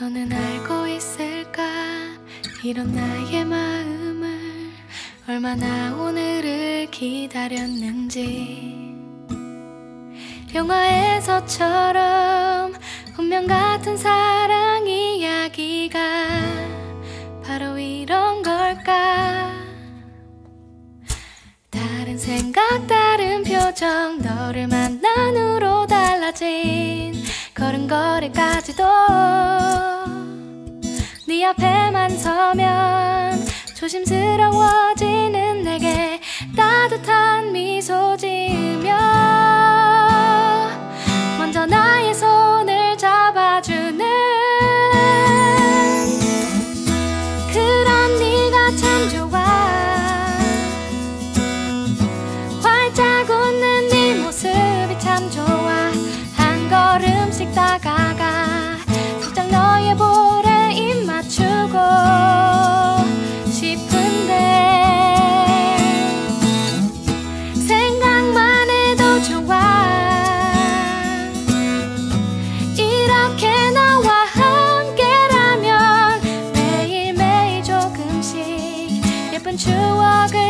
너는 알고 있을까? 이런 나의 마음을 얼마나 오늘을 기다렸는지. 영화에서처럼 운명 같은 사랑 이야기가 바로 이런 걸까? 다른 생각 다른 표정 너를 만난 후로 달라진 걸음걸이까지도 네 앞에만 서면 조심스러워지는 내게 따뜻한 미소 지으며 먼저 나의 손을 잡아주는 그런 네가 참 좋아. เป็นชื่อว่ากัน